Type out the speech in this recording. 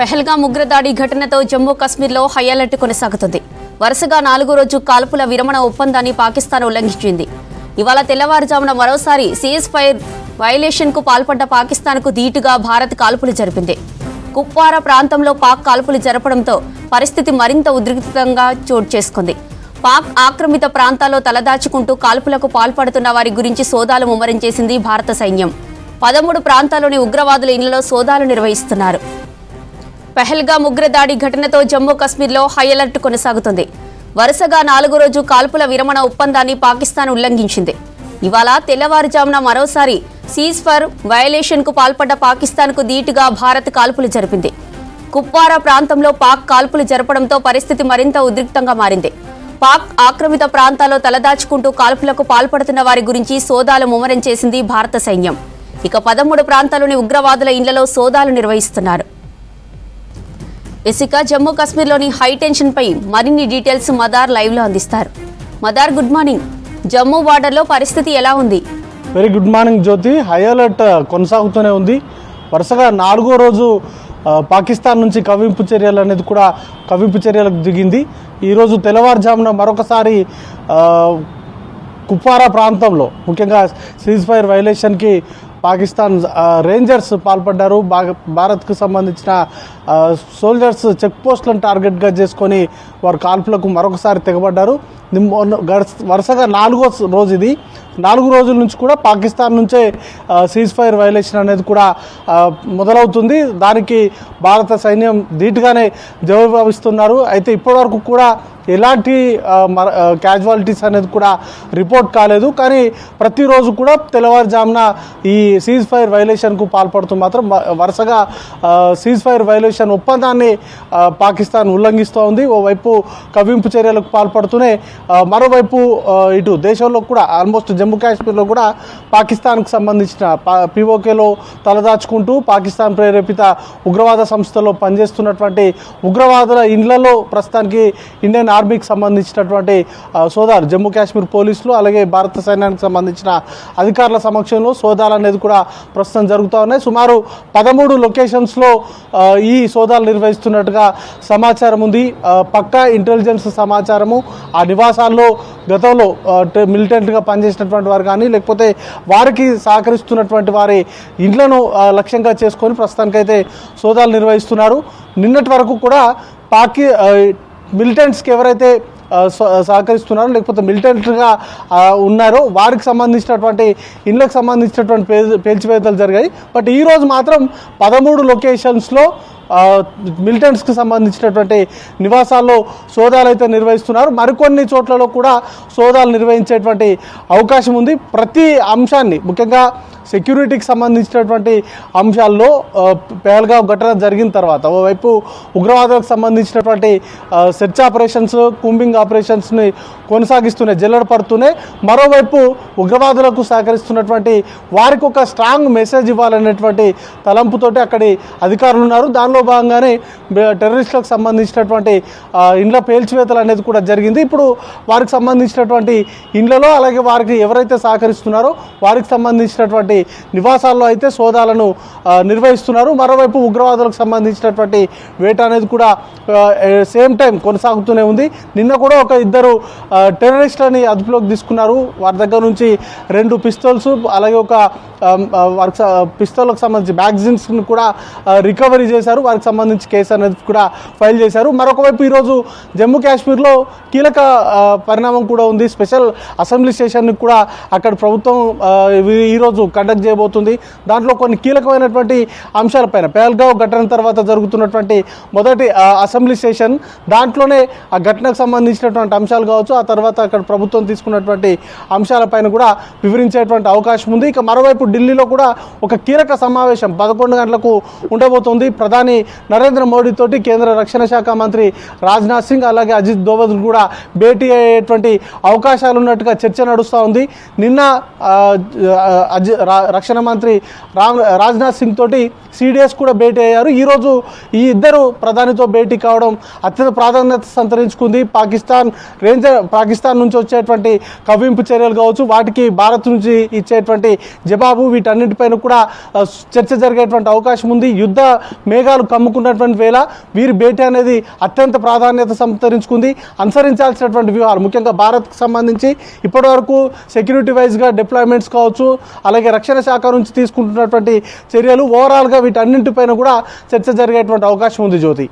పెహల్గా ఉగ్రదాడి ఘటనతో జమ్మూ కాశ్మీర్లో హై అలర్ట్ కొనసాగుతుంది. వరుసగా నాలుగో రోజు కాల్పుల విరమణ ఒప్పందాన్ని పాకిస్తాన్ ఉల్లంఘించింది. ఇవాళ తెల్లవారుజామున మరోసారి సీజ్ ఫైర్ వైలేషన్కు పాల్పడ్డ పాకిస్తాన్కు ధీటుగా భారత్ కాల్పులు జరిపింది. కుప్వారా ప్రాంతంలో పాక్ కాల్పులు జరపడంతో పరిస్థితి మరింత ఉద్రిక్తంగా చోటు చేసుకుంది. పాక్ ఆక్రమిత ప్రాంతాల్లో తలదాచుకుంటూ కాల్పులకు పాల్పడుతున్న వారి గురించి సోదాలు ముమ్మరం చేసింది భారత సైన్యం. పదమూడు ప్రాంతాల్లోని ఉగ్రవాదుల ఇళ్ళలో సోదాలు నిర్వహిస్తున్నారు. పెహల్గా ఉగ్రదాడి ఘటనతో జమ్మూ కాశ్మీర్లో హై అలర్ట్ కొనసాగుతుంది. వరుసగా నాలుగు రోజు కాల్పుల విరమణ ఒప్పందాన్ని పాకిస్తాన్ ఉల్లంఘించింది. ఇవాళ తెల్లవారుజామున మరోసారి సీజ్ ఫర్ వయలేషన్కు పాల్పడ్డ పాకిస్తాన్కు ధీటుగా భారత్ కాల్పులు జరిపింది. కుప్వారా ప్రాంతంలో పాక్ కాల్పులు జరపడంతో పరిస్థితి మరింత ఉద్రిక్తంగా మారింది. పాక్ ఆక్రమిత ప్రాంతాల్లో తలదాచుకుంటూ కాల్పులకు పాల్పడుతున్న వారి గురించి సోదాలు ముమ్మరం చేసింది భారత సైన్యం. ఇక పదమూడు ప్రాంతాల్లోని ఉగ్రవాదుల ఇళ్ళలో సోదాలు నిర్వహిస్తున్నారు. ఇసిక జమ్మూ కాశ్మీర్లోని హై టెన్షన్పై మరిన్ని డీటెయిల్స్ మదార్ లైవ్లో అందిస్తారు. Madar good morning. జమ్మూ బార్డర్లో పరిస్థితి ఎలా ఉంది? Very good morning Jyothi. High alert కొనసాగుతూనే ఉంది. వరుసగా నాలుగో రోజు పాకిస్తాన్ నుంచి కవింపు చర్యలు అనేది కూడా కవింపు చర్యలకు దిగింది. ఈరోజు తెల్లవారుజామున మరొకసారి కుప్వారా ప్రాంతంలో ముఖ్యంగా సీజ్ ఫైర్ వైలేషన్కి పాకిస్తాన్ రేంజర్స్ పాల్పడ్డారు. భారత్కు సంబంధించిన సోల్జర్స్ చెక్ పోస్టులను టార్గెట్గా చేసుకొని వారు కాల్పులకు మరొకసారి తెగబడ్డారు. వరుసగా నాలుగో రోజు ఇది. నాలుగు రోజుల నుంచి కూడా పాకిస్తాన్ నుంచే సీజ్ ఫైర్ వైలేషన్ అనేది కూడా మొదలవుతుంది. దానికి భారత సైన్యం ధీటుగానే జవాబిస్తున్నారు. అయితే ఇప్పటివరకు కూడా ఎలాంటి క్యాజువాలిటీస్ అనేది కూడా రిపోర్ట్ కాలేదు. కానీ ప్రతిరోజు కూడా తెల్లవారుజామున ఈ సీజ్ ఫైర్ వైలేషన్కు పాల్పడుతూ మాత్రం వరుసగా సీజ్ ఫైర్ వైలేషన్ ఒప్పందాన్ని పాకిస్తాన్ ఉల్లంఘిస్తూ ఉంది. ఓవైపు కవింపు చర్యలకు పాల్పడుతూనే మరోవైపు ఇటు దేశంలో కూడా ఆల్మోస్ట్ జమ్మూ కాశ్మీర్లో కూడా పాకిస్తాన్కు సంబంధించిన పిఓకేలో తలదాచుకుంటూ పాకిస్తాన్ ప్రేరేపిత ఉగ్రవాద సంస్థలో పనిచేస్తున్నటువంటి ఉగ్రవాదుల ఇండ్లలో ప్రస్తుతానికి ఇండియన్ ఆర్మీకి సంబంధించినటువంటి సోదాలు జమ్మూ కాశ్మీర్ పోలీసులు అలాగే భారత సైన్యానికి సంబంధించిన అధికారుల సమక్షంలో సోదాలు అనేది కూడా ప్రస్తుతం జరుగుతూ ఉన్నాయి. సుమారు పదమూడు లొకేషన్స్లో ఈ సోదాలు నిర్వహిస్తున్నట్టుగా సమాచారం ఉంది. పక్కా ఇంటెలిజెన్స్ సమాచారము ఆ నివాసాల్లో గతంలో ట- మిలిటెంట్గా పనిచేసినటువంటి వారు కానీ లేకపోతే వారికి సహకరిస్తున్నటువంటి వారి ఇండ్లను లక్ష్యంగా చేసుకొని ప్రస్తుతానికైతే సోదాలు నిర్వహిస్తున్నారు. నిన్నటి వరకు కూడా పాకి మిలిటెంట్స్కి ఎవరైతే సహకరిస్తున్నారో లేకపోతే మిలిటెంట్గా ఉన్నారో వారికి సంబంధించినటువంటి ఇండ్లకు సంబంధించినటువంటి పే పేల్చివేతలు జరిగాయి. బట్ ఈరోజు మాత్రం పదమూడు లొకేషన్స్లో మిలిటెంట్స్కి సంబంధించినటువంటి నివాసాల్లో సోదాలు అయితే నిర్వహిస్తున్నారు. మరికొన్ని చోట్లలో కూడా సోదాలు నిర్వహించేటువంటి అవకాశం ఉంది. ప్రతి అంశాన్ని ముఖ్యంగా సెక్యూరిటీకి సంబంధించినటువంటి అంశాల్లో పేలగా పెహల్గావ్ ఘటన జరిగిన తర్వాత ఓవైపు ఉగ్రవాదులకు సంబంధించినటువంటి సెర్చ్ ఆపరేషన్స్ కూంబింగ్ ఆపరేషన్స్ని కొనసాగిస్తూనే జల్లడ పడుతూనే మరోవైపు ఉగ్రవాదులకు సహకరిస్తున్నటువంటి వారికి ఒక స్ట్రాంగ్ మెసేజ్ ఇవ్వాలనేటువంటి తలంపుతోటి అక్కడి అధికారులు ఉన్నారు. దానిలో భాగంగానే టెర్రరిస్టులకు సంబంధించినటువంటి ఇండ్ల పేల్చివేతలు అనేది కూడా జరిగింది. ఇప్పుడు వారికి సంబంధించినటువంటి ఇండ్లలో అలాగే వారికి ఎవరైతే సహకరిస్తున్నారో వారికి సంబంధించినటువంటి నివాసాల్లో అయితే సోదాలను నిర్వహిస్తున్నారు. మరోవైపు ఉగ్రవాదులకు సంబంధించినటువంటి వేట అనేది కూడా సేమ్ టైం కొనసాగుతూనే ఉంది. నిన్న కూడా ఒక ఇద్దరు టెర్రరిస్టులని అదుపులోకి తీసుకున్నారు. వారి దగ్గర నుంచి రెండు పిస్తోల్స్ అలాగే ఒక వారికి పిస్తోల్కి సంబంధించి మ్యాగజిన్స్ని కూడా రికవరీ చేశారు. వారికి సంబంధించి కేసు అనేది కూడా ఫైల్ చేశారు. మరొక వైపు ఈరోజు జమ్మూ కాశ్మీర్లో కీలక పరిణామం కూడా ఉంది. స్పెషల్ అసెంబ్లీ సెషన్ని కూడా అక్కడ ప్రభుత్వం ఈరోజు కండక్ట్ చేయబోతుంది. దాంట్లో కొన్ని కీలకమైనటువంటి అంశాలపైన పేల్గావ్ ఘటన తర్వాత జరుగుతున్నటువంటి మొదటి అసెంబ్లీ సెషన్. దాంట్లోనే ఆ ఘటనకు సంబంధించినటువంటి అంశాలు కావచ్చు ఆ తర్వాత అక్కడ ప్రభుత్వం తీసుకున్నటువంటి అంశాలపైన కూడా వివరించేటువంటి అవకాశం ఉంది. ఇక మరోవైపు ఢిల్లీలో కూడా ఒక కీలక సమావేశం పదకొండు గంటలకు ఉండబోతోంది. ప్రధాని నరేంద్ర మోడీతోటి కేంద్ర రక్షణ శాఖ మంత్రి రాజ్నాథ్ సింగ్ అలాగే అజిత్ దోవల్ కూడా భేటీ అయ్యేటువంటి అవకాశాలు ఉన్నట్టుగా చర్చ నడుస్తూ ఉంది. నిన్న అజిత్ రక్షణ మంత్రి రామ్ రాజ్నాథ్ సింగ్ తోటి సిడిఎస్ కూడా భేటీ అయ్యారు. ఈరోజు ఈ ఇద్దరు ప్రధానితో భేటీ కావడం అత్యంత ప్రాధాన్యత సంతరించుకుంది. పాకిస్తాన్ రేంజర్ పాకిస్తాన్ నుంచి వచ్చేటువంటి కవ్వింపు చర్యలు కావచ్చు వాటికి భారత్ నుంచి ఇచ్చేటువంటి జవాబు వీటన్నిటిపైన కూడా చర్చ జరిగేటువంటి అవకాశం ఉంది. యుద్ధ మేఘాలు కమ్ముకున్నటువంటి వేళ వీరి భేటీ అనేది అత్యంత ప్రాధాన్యత సంతరించుకుంది. అనుసరించాల్సినటువంటి వ్యూహాలు ముఖ్యంగా భారత్కు సంబంధించి ఇప్పటివరకు సెక్యూరిటీ వైజ్గా డిప్లాయ్మెంట్స్ కావచ్చు అలాగే రక్షణ శాఖ నుంచి తీసుకుంటున్నటువంటి చర్యలు ఓవరాల్గా వీటన్నింటిపైన కూడా చర్చ జరిగేటువంటి అవకాశం ఉంది జ్యోతి.